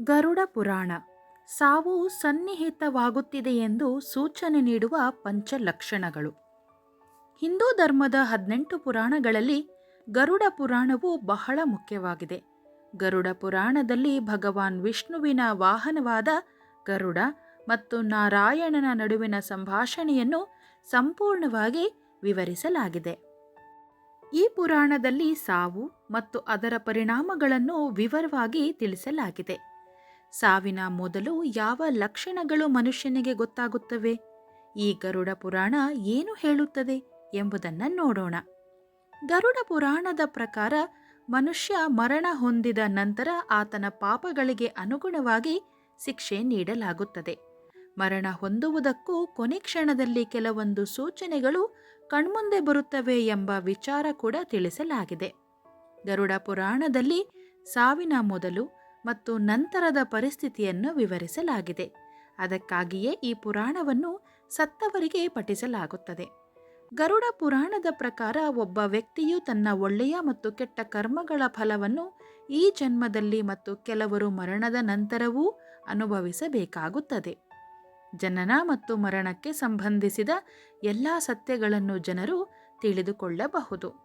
ಗರುಡ ಪುರಾಣ. ಸಾವು ಸನ್ನಿಹಿತವಾಗುತ್ತಿದೆ ಎಂದು ಸೂಚನೆ ನೀಡುವ ಪಂಚಲಕ್ಷಣಗಳು. ಹಿಂದೂ ಧರ್ಮದ ಹದಿನೆಂಟು ಪುರಾಣಗಳಲ್ಲಿ ಗರುಡ ಪುರಾಣವು ಬಹಳ ಮುಖ್ಯವಾಗಿದೆ. ಗರುಡ ಪುರಾಣದಲ್ಲಿ ಭಗವಾನ್ ವಿಷ್ಣುವಿನ ವಾಹನವಾದ ಗರುಡ ಮತ್ತು ನಾರಾಯಣನ ನಡುವಿನ ಸಂಭಾಷಣೆಯನ್ನು ಸಂಪೂರ್ಣವಾಗಿ ವಿವರಿಸಲಾಗಿದೆ. ಈ ಪುರಾಣದಲ್ಲಿ ಸಾವು ಮತ್ತು ಅದರ ಪರಿಣಾಮಗಳನ್ನು ವಿವರವಾಗಿ ತಿಳಿಸಲಾಗಿದೆ. ಸಾವಿನ ಮೊದಲು ಯಾವ ಲಕ್ಷಣಗಳು ಮನುಷ್ಯನಿಗೆ ಗೊತ್ತಾಗುತ್ತವೆ? ಈ ಗರುಡ ಪುರಾಣ ಏನು ಹೇಳುತ್ತದೆ ಎಂಬುದನ್ನು ನೋಡೋಣ. ಗರುಡ ಪುರಾಣದ ಪ್ರಕಾರ ಮನುಷ್ಯ ಮರಣ ಹೊಂದಿದ ನಂತರ ಆತನ ಪಾಪಗಳಿಗೆ ಅನುಗುಣವಾಗಿ ಶಿಕ್ಷೆ ನೀಡಲಾಗುತ್ತದೆ. ಮರಣ ಹೊಂದುವುದಕ್ಕೂ ಕೊನೆ ಕ್ಷಣದಲ್ಲಿ ಕೆಲವೊಂದು ಸೂಚನೆಗಳು ಕಣ್ಮುಂದೆ ಬರುತ್ತವೆ ಎಂಬ ವಿಚಾರ ಕೂಡ ತಿಳಿಸಲಾಗಿದೆ. ಗರುಡ ಪುರಾಣದಲ್ಲಿ ಸಾವಿನ ಮೊದಲು ಮತ್ತು ನಂತರದ ಪರಿಸ್ಥಿತಿಯನ್ನು ವಿವರಿಸಲಾಗಿದೆ. ಅದಕ್ಕಾಗಿಯೇ ಈ ಪುರಾಣವನ್ನು ಸತ್ತವರಿಗೆ ಪಠಿಸಲಾಗುತ್ತದೆ. ಗರುಡ ಪುರಾಣದ ಪ್ರಕಾರ ಒಬ್ಬ ವ್ಯಕ್ತಿಯು ತನ್ನ ಒಳ್ಳೆಯ ಮತ್ತು ಕೆಟ್ಟ ಕರ್ಮಗಳ ಫಲವನ್ನು ಈ ಜನ್ಮದಲ್ಲಿ ಮತ್ತು ಕೆಲವರು ಮರಣದ ನಂತರವೂ ಅನುಭವಿಸಬೇಕಾಗುತ್ತದೆ. ಜನನ ಮತ್ತು ಮರಣಕ್ಕೆ ಸಂಬಂಧಿಸಿದ ಎಲ್ಲ ಸತ್ಯಗಳನ್ನು ಜನರು ತಿಳಿದುಕೊಳ್ಳಬಹುದು.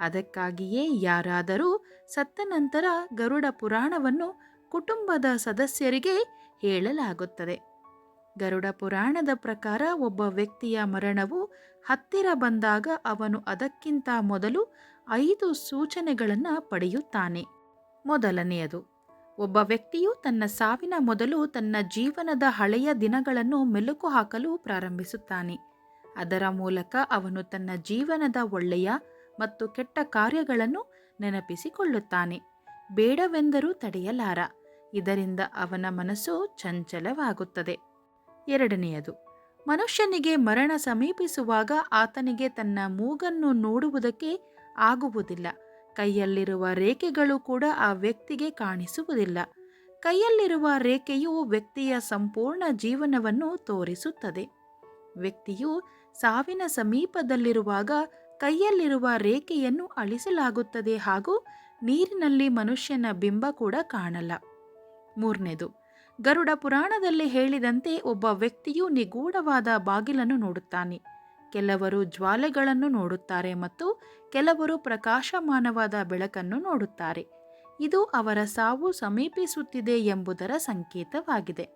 ಅದಕ್ಕಾಗಿಯೇ ಯಾರಾದರೂ ಸತ್ತ ನಂತರ ಗರುಡ ಪುರಾಣವನ್ನು ಕುಟುಂಬದ ಸದಸ್ಯರಿಗೆ ಹೇಳಲಾಗುತ್ತದೆ. ಗರುಡ ಪುರಾಣದ ಪ್ರಕಾರ ಒಬ್ಬ ವ್ಯಕ್ತಿಯ ಮರಣವು ಹತ್ತಿರ ಬಂದಾಗ ಅವನು ಅದಕ್ಕಿಂತ ಮೊದಲು ಐದು ಸೂಚನೆಗಳನ್ನು ಪಡೆಯುತ್ತಾನೆ. ಮೊದಲನೆಯದು, ಒಬ್ಬ ವ್ಯಕ್ತಿಯು ತನ್ನ ಸಾವಿನ ಮೊದಲು ತನ್ನ ಜೀವನದ ಹಳೆಯ ದಿನಗಳನ್ನು ಮೆಲುಕು ಹಾಕಲು ಪ್ರಾರಂಭಿಸುತ್ತಾನೆ. ಅದರ ಮೂಲಕ ಅವನು ತನ್ನ ಜೀವನದ ಒಳ್ಳೆಯ ಮತ್ತು ಕೆಟ್ಟ ಕಾರ್ಯಗಳನ್ನು ನೆನಪಿಸಿಕೊಳ್ಳುತ್ತಾನೆ. ಬೇಡವೆಂದರೂ ತಡೆಯಲಾರ. ಇದರಿಂದ ಅವನ ಮನಸ್ಸು ಚಂಚಲವಾಗುತ್ತದೆ. ಎರಡನೆಯದು, ಮನುಷ್ಯನಿಗೆ ಮರಣ ಸಮೀಪಿಸುವಾಗ ಆತನಿಗೆ ತನ್ನ ಮೂಗನ್ನು ನೋಡುವುದಕ್ಕೆ ಆಗುವುದಿಲ್ಲ. ಕೈಯಲ್ಲಿರುವ ರೇಖೆಗಳು ಕೂಡ ಆ ವ್ಯಕ್ತಿಗೆ ಕಾಣಿಸುವುದಿಲ್ಲ. ಕೈಯಲ್ಲಿರುವ ರೇಖೆಯು ವ್ಯಕ್ತಿಯ ಸಂಪೂರ್ಣ ಜೀವನವನ್ನು ತೋರಿಸುತ್ತದೆ. ವ್ಯಕ್ತಿಯು ಸಾವಿನ ಸಮೀಪದಲ್ಲಿರುವಾಗ ಕೈಯಲ್ಲಿರುವ ರೇಖೆಯನ್ನು ಅಳಿಸಲಾಗುತ್ತದೆ ಹಾಗೂ ನೀರಿನಲ್ಲಿ ಮನುಷ್ಯನ ಬಿಂಬ ಕೂಡ ಕಾಣಲ್ಲ. ಮೂರನೇದು, ಗರುಡ ಪುರಾಣದಲ್ಲಿ ಹೇಳಿದಂತೆ ಒಬ್ಬ ವ್ಯಕ್ತಿಯು ನಿಗೂಢವಾದ ಬಾಗಿಲನ್ನು ನೋಡುತ್ತಾನೆ. ಕೆಲವರು ಜ್ವಾಲೆಗಳನ್ನು ನೋಡುತ್ತಾರೆ ಮತ್ತು ಕೆಲವರು ಪ್ರಕಾಶಮಾನವಾದ ಬೆಳಕನ್ನು ನೋಡುತ್ತಾರೆ. ಇದು ಅವರ ಸಾವು ಸಮೀಪಿಸುತ್ತಿದೆ ಎಂಬುದರ ಸಂಕೇತವಾಗಿದೆ.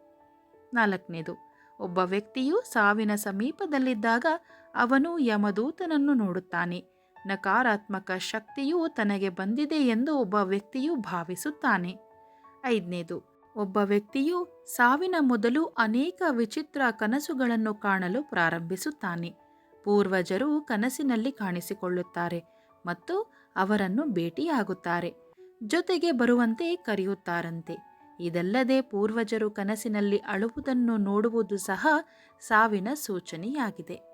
ನಾಲ್ಕನೇದು, ಒಬ್ಬ ವ್ಯಕ್ತಿಯು ಸಾವಿನ ಸಮೀಪದಲ್ಲಿದ್ದಾಗ ಅವನು ಯಮದೂತನನ್ನು ನೋಡುತ್ತಾನೆ. ನಕಾರಾತ್ಮಕ ಶಕ್ತಿಯು ತನಗೆ ಬಂದಿದೆ ಎಂದು ಒಬ್ಬ ವ್ಯಕ್ತಿಯು ಭಾವಿಸುತ್ತಾನೆ. ಐದನೇದು, ಒಬ್ಬ ವ್ಯಕ್ತಿಯು ಸಾವಿನ ಮೊದಲು ಅನೇಕ ವಿಚಿತ್ರ ಕನಸುಗಳನ್ನು ಕಾಣಲು ಪ್ರಾರಂಭಿಸುತ್ತಾನೆ. ಪೂರ್ವಜರು ಕನಸಿನಲ್ಲಿ ಕಾಣಿಸಿಕೊಳ್ಳುತ್ತಾರೆ ಮತ್ತು ಅವರನ್ನು ಭೇಟಿಯಾಗುತ್ತಾರೆ. ಜೊತೆಗೆ ಬರುವಂತೆ ಕರೆಯುತ್ತಾರಂತೆ. ಇದಲ್ಲದೆ ಪೂರ್ವಜರು ಕನಸಿನಲ್ಲಿ ಅಳುವುದನ್ನು ನೋಡುವುದು ಸಹ ಸಾವಿನ ಸೂಚನೆಯಾಗಿದೆ.